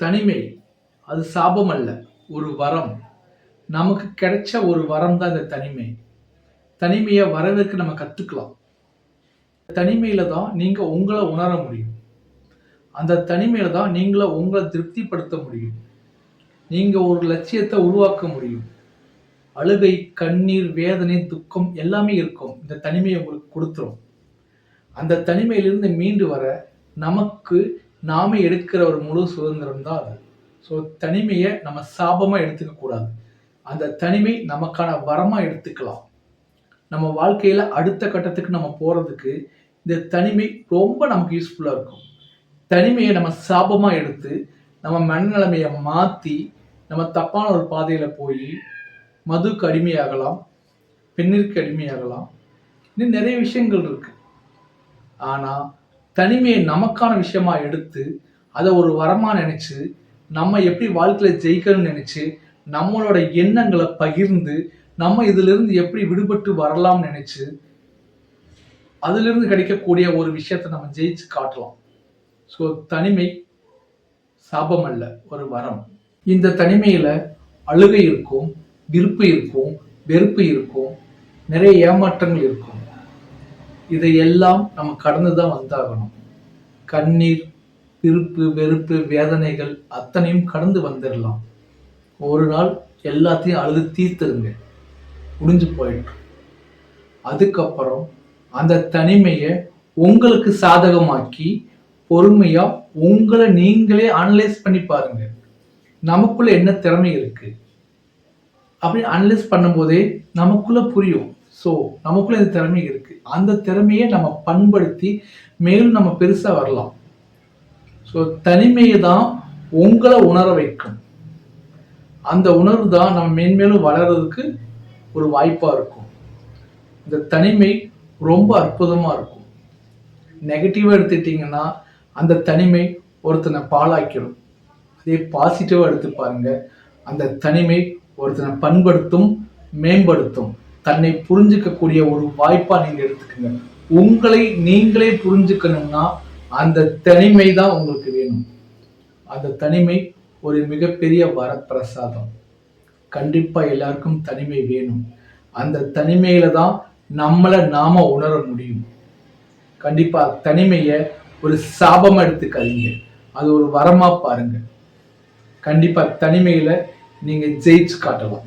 தனிமை அது சாபம் அல்ல ஒரு வரம். நமக்கு கிடைச்ச ஒரு வரம் தான் இந்த தனிமை. தனிமையை வரவேற்க நம்ம கற்றுக்கலாம் தனிமையில் தான் நீங்கள் உங்களை உணர முடியும். அந்த தனிமையில் தான் நீங்களை உங்களை திருப்திப்படுத்த முடியும். நீங்கள் ஒரு லட்சியத்தை உருவாக்க முடியும். அழுகை கண்ணீர் வேதனை துக்கம் எல்லாமே இருக்கும். இந்த தனிமையை உங்களுக்கு கொடுத்துரும். அந்த தனிமையிலிருந்து மீண்டு வர நமக்கு நாமே எடுக்கிற ஒரு முழு சுதந்திரம் தான் அது. ஸோ தனிமையை நம்ம சாபமாக எடுத்துக்க கூடாது. அந்த தனிமை நமக்கான வரமாக எடுத்துக்கலாம். நம்ம வாழ்க்கையில் அடுத்த கட்டத்துக்கு நம்ம போகிறதுக்கு இந்த தனிமை ரொம்ப நமக்கு யூஸ்ஃபுல்லாக இருக்கும். தனிமையை நம்ம சாபமாக எடுத்து நம்ம மனநிலைமையை மாற்றி நம்ம தப்பான ஒரு பாதையில் போய் மதுக்கு அடிமையாகலாம் பெண்ணிற்கு அடிமையாகலாம் இன்னும் நிறைய விஷயங்கள் இருக்குது ஆனால் தனிமையை நமக்கான விஷயமா எடுத்து அதை ஒரு வரமா நினைச்சு நம்ம எப்படி வாழ்க்கையில ஜெயிக்கணும்னு நினைச்சு நம்மளோட எண்ணங்களை பகிர்ந்து நம்ம இதிலிருந்து எப்படி விடுபட்டு வரலாம்னு நினைச்சு அதிலிருந்து கிடைக்கக்கூடிய ஒரு விஷயத்தை நம்ம ஜெயிச்சு காட்டலாம். ஸோ தனிமை சாபம் அல்ல ஒரு வரம். இந்த தனிமையில அழுகை இருக்கும் விருப்பு இருக்கும் வெறுப்பு இருக்கும் நிறைய ஏமாற்றங்கள் இருக்கும். இதையெல்லாம் நம்ம கடந்து தான் வந்தாகணும். கண்ணீர் விருப்பு வெறுப்பு வேதனைகள் அத்தனையும் கடந்து வந்துடலாம் ஒரு நாள் எல்லாத்தையும் அழுது தீர்த்துருங்க. முடிஞ்சு போயிட்டு. அதுக்கப்புறம் அந்த தனிமையை உங்களுக்கு சாதகமாக்கி பொறுமையாக உங்களை நீங்களே அனலைஸ் பண்ணி பாருங்க. நமக்குள்ள என்ன திறமை இருக்கு? அப்படி அனலைஸ் பண்ணும்போதே நமக்குள்ள புரியும். ஸோ நமக்குள்ள இந்த திறமை இருக்கு. அந்த திறமையை நம்ம பண்படுத்தி மேலும் நம்ம பெருசா வரலாம். ஸோ தனிமையை தான் உங்களை உணர வைக்கும். அந்த உணர்வு தான் நம்ம மேன்மேலும் வளர்றதுக்கு ஒரு வாய்ப்பா இருக்கும். இந்த தனிமை ரொம்ப அற்புதமா இருக்கும். நெகட்டிவா எடுத்துட்டீங்கன்னா அந்த தனிமை ஒருத்தனை பாழாக்கிடும். அதே பாசிட்டிவா எடுத்து பாருங்க. அந்த தனிமை ஒருத்தனை பண்படுத்தும் மேம்படுத்தும். தன்னை புரிஞ்சுக்கக்கூடிய ஒரு வாய்ப்பா நீங்க எடுத்துக்கங்க. உங்களை நீங்களே புரிஞ்சுக்கணும்னா அந்த தனிமை தான் உங்களுக்கு வேணும். அந்த தனிமை ஒரு மிகப்பெரிய வரப்பிரசாதம். கண்டிப்பா எல்லாருக்கும் தனிமை வேணும். அந்த தனிமையில தான் நம்மளை நாம உணர முடியும். கண்டிப்பா தனிமையை ஒரு சாபமா எடுத்துக்காதீங்க. அது ஒரு வரமா பாருங்க. கண்டிப்பா தனிமையில நீங்க ஜெயிச்சு காட்டலாம்.